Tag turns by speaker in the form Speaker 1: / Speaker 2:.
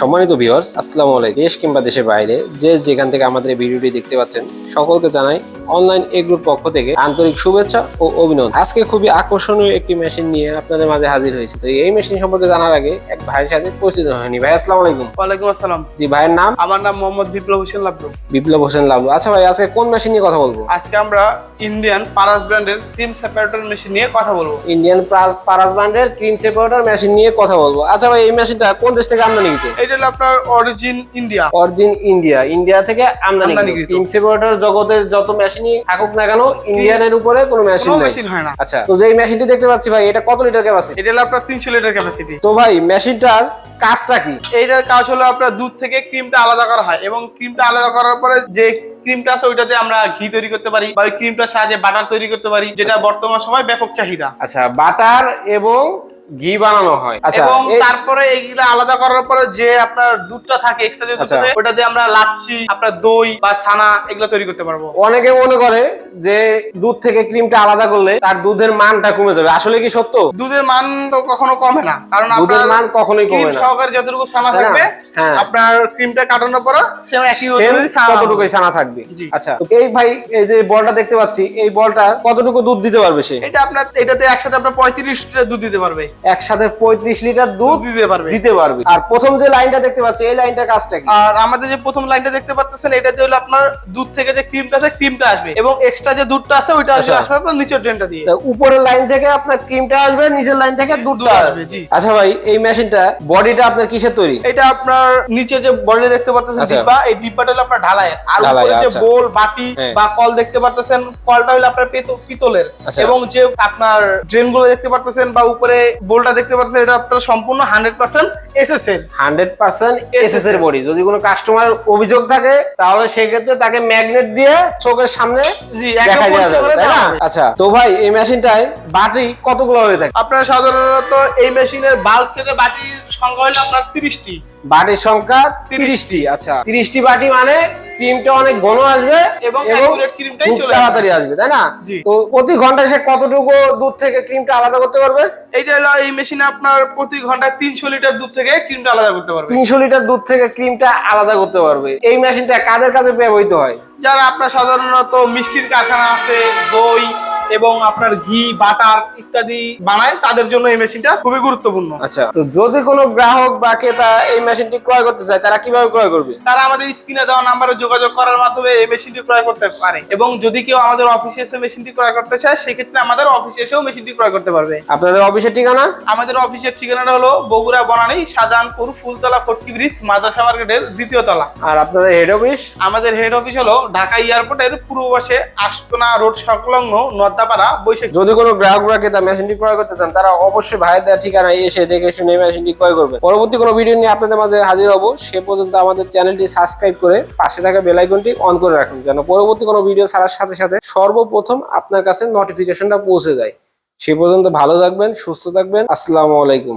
Speaker 1: সম্মানিত ভিউয়ার্স আসসালামু আলাইকুম। দেশ কিংবা দেশের বাইরে, যে যেখান থেকে আমাদের ভিডিওটি দেখতে পাচ্ছেন, সকলকে জানাই অনলাইন এ গ্রুপ পক্ষ থেকে আন্তরিক শুভেচ্ছা ও অভিনন্দন। আজকে খুবই আকর্ষণীয় একটি মেশিন নিয়ে আপনাদের মাঝে হাজির হয়েছে। তো এই মেশিন সম্পর্কে জানার আগে এক ভাইয়ের সাথে পরিচিত হয়নি। ভাই আসসালামু আলাইকুম।
Speaker 2: ওয়ালাইকুম আসসালাম।
Speaker 1: জি ভাইয়ের নাম?
Speaker 2: আমার নাম মোহাম্মদ বিপ্লব হোসেন লাবলু।
Speaker 1: বিপ্লব হোসেন লাবলু। আচ্ছা ভাই আজকে কোন মেশিন নিয়ে কথা বলব?
Speaker 2: আজকে আমরা ইন্ডিয়ান পারাস ব্র্যান্ডের ক্রিম সেপারেটর মেশিন নিয়ে কথা বলব।
Speaker 1: ইন্ডিয়ান পারাস ব্র্যান্ডের ক্রিম সেপারেটর মেশিন নিয়ে কথা বলব। আচ্ছা ভাই এই মেশিনটা কোন দেশ থেকে আমদানি কিন্তু
Speaker 2: এটা হলো আপনার origin India
Speaker 1: origin India India থেকে আমদানি
Speaker 2: আমদানিকৃত।
Speaker 1: টিম সেপারেটর জগতের যত মেশিনই থাকুক না কেন ইন্ডিয়ানের উপরে কোনো মেশিন নাই।
Speaker 2: মেশিন হয় না।
Speaker 1: আচ্ছা তো যে মেশিনটি দেখতে পাচ্ছি ভাই এটা কত লিটার ক্যাপাসিটি
Speaker 2: এটা হলো আপনার তিনশো লিটার ক্যাপাসিটি
Speaker 1: তো ভাই মেশিনটার কাজটা কি?
Speaker 2: এইটার কাজ হলো আপনার দুধ থেকে ক্রিমটা আলাদা করা হয় এবং ক্রিমটা আলাদা করার পরে যে ক্রিমটা আছে ওইটাতে আমরা ঘি তৈরি করতে পারি বা ওই ক্রিমটার সাহায্যে বাটার তৈরি করতে পারি যেটা বর্তমান সময় ব্যাপক চাহিদা।
Speaker 1: আচ্ছা বাটার এবং ঘি বানানো হয় আচ্ছা
Speaker 2: এবং তারপরে এইগুলা আলাদা করার পরে যে আপনার দুধটা থাকে এক্সট্রা যে দুধ
Speaker 1: আচ্ছা।
Speaker 2: ওটা দিয়ে আমরা লাচ্ছি আপনার দই বা ছানা এগুলো তৈরি করতে পারব
Speaker 1: অনেকে মনে করে যে দুধ থেকে ক্রিমটা আলাদা করলে তার দুধের মানটা কমে যাবে। আসলে কি সত্য?
Speaker 2: দুধের মান তো কখনো কমে না। কারণ
Speaker 1: দুধের মান কখনোই কমে না।
Speaker 2: সহকারে যতটুকু ছানা থাকবে
Speaker 1: হ্যাঁ।
Speaker 2: আপনার ক্রিমটা কাটানোর পর সেম একই ছানা হবে।
Speaker 1: কতটুকুই ছানা থাকবে। আচ্ছা এই ভাই এই যে বলটা দেখতে পাচ্ছি এই বলটা কতটুকু দুধ দিতে পারবে সে?
Speaker 2: এটা আপনার এটাতে একসাথে আপনার পঁয়ত্রিশ লিটার দুধ দিতে পারবে।
Speaker 1: একসাথে পঁয়ত্রিশ লিটার
Speaker 2: দুধ
Speaker 1: দুধ
Speaker 2: দিতে পারবে।
Speaker 1: দিতে পারবে। আর প্রথম যে লাইনটা দেখতে পাচ্ছি এই লাইনটার কাজটা কি?
Speaker 2: আর আমাদের যে প্রথম লাইনটা দেখতে পাচ্ছেন এটাতে হলো আপনার দুধ থেকে যে ক্রিমটা আছে ক্রিমটা আসবে। এবং এক্সট্রা যে দুধটা আছে ওইটা আসবে
Speaker 1: আচ্ছা।
Speaker 2: আসবে আপনার নিচের ড্রেনটা দিয়ে
Speaker 1: উপরের লাইন থেকে আপনার ক্রিমটা আসবে নিচের লাইন থেকে দুধটা
Speaker 2: দুধ
Speaker 1: আসবে
Speaker 2: জি।
Speaker 1: আচ্ছা ভাই এই মেশিনটা বডিটা আপনার কিসের তৈরি
Speaker 2: এটা আপনার নিচে যে বডি দেখতে পারতেছেন
Speaker 1: আচ্ছা।
Speaker 2: ডিব্বা এই ডিব্বাটা হলো আপনার ঢালাইয়ের আর
Speaker 1: ঢালাই,
Speaker 2: উপরে যে
Speaker 1: আচ্ছা।
Speaker 2: বোল বাটি
Speaker 1: হ্যাঁ।
Speaker 2: বা কল দেখতে পারতেছেন কলটা হলো আপনার পেতো- পিতলের
Speaker 1: আচ্ছা।
Speaker 2: এবং যে আপনার ড্রেনগুলো দেখতে পারতেছেন বা উপরে বোলটা দেখতে পারতেছেন এটা আপনার সম্পূর্ণ hundred percent SSL
Speaker 1: hundred percent SS এর বডি যদি কোনো কাস্টমার অভিযোগ থাকে তাহলে সেক্ষেত্রে তাকে ম্যাগনেট দিয়ে চোখের সামনে
Speaker 2: জি
Speaker 1: দেখা দেওয়া যাবে তাই না? আচ্ছা তো ভাই এই মেশিনটায় বাটি কতগুলো হয়ে থাকে?
Speaker 2: আপনার সাধারণত এই মেশিনের বাল্ব বাটির সংখ্যা হলো আপনার তিরিশটি।
Speaker 1: বাটির সংখ্যা তিরিশটি। আচ্ছা। তিরিশটি বাটি মানে ক্রিমটা অনেক ঘন আসবে
Speaker 2: এবং।
Speaker 1: তাড়াতাড়ি আসবে তাই না? তো প্রতি ঘন্টায় সে কতটুকু দুধ থেকে ক্রিমটা আলাদা করতে পারবে?
Speaker 2: এইটা হলো এই মেশিনে আপনার প্রতি ঘন্টায় তিনশো লিটার দুধ থেকে ক্রিমটা আলাদা করতে পারবে।
Speaker 1: তিনশো লিটার দুধ থেকে ক্রিমটা আলাদা করতে পারবে। এই মেশিনটা কাদের কাছে ব্যবহৃত হয়?
Speaker 2: যারা আপনার সাধারণত মিষ্টির কারখানা আছে দই এবং আপনার ঘি বাটার ইত্যাদি বানায় তাদের জন্য এই মেশিনটা খুবই গুরুত্বপূর্ণ।
Speaker 1: আচ্ছা তো যদি কোনো গ্রাহক বা ক্রেতা এই মেশিনটি ক্রয় করতে চায় তারা কীভাবে ক্রয় করবে?
Speaker 2: তারা আমাদের স্ক্রিনে দেওয়া নাম্বারে যোগাযোগ করার মাধ্যমে এই মেশিনটি ক্রয় করতে পারে। এবং যদি কেউ আমাদের অফিসে এসে মেশিনটি ক্রয় করতে চায় সেক্ষেত্রে আমাদের অফিসে এসেও মেশিনটি ক্রয় করতে পারবে।
Speaker 1: আপনাদের অফিসের ঠিকানা?
Speaker 2: আমাদের অফিসের ঠিকানাটা হলো বগুড়া বনানী শাহজাহানপুর ফুলতলা ফটকি ব্রিজ মাদ্রাসা মার্কেটের দ্বিতীয় তলা।
Speaker 1: আর আপনাদের হেড অফিস
Speaker 2: আমাদের হেড অফিস হলো ঢাকা এয়ারপোর্টের পূর্ব পাশে আশকোনা রোড সংলগ্ন নদ্দাপাড়া বৈশাখ।
Speaker 1: যদি কোনো গ্রাহকরা ক্রেতা মেশিনটি ক্রয় করতে চান, তারা অবশ্যই ভাইয়ের ঠিকানায় এসে দেখে শুনে মেশিনটি ক্রয় করবে। পরবর্তী কোনো ভিডিও নিয়ে আপনাদের মাঝে হাজির হব, সে পর্যন্ত আমাদের চ্যানেলটি সাবস্ক্রাইব করে পাশে থাকা বেলাইকনটি অন করে রাখুন, যেন পরবর্তী কোনো ভিডিও ছাড়ার সাথে সাথে সর্বপ্রথম আপনার কাছে নোটিফিকেশনটা পৌঁছে যায়। সে পর্যন্ত ভালো থাকবেন, সুস্থ থাকবেন, আসসালামু আলাইকুম।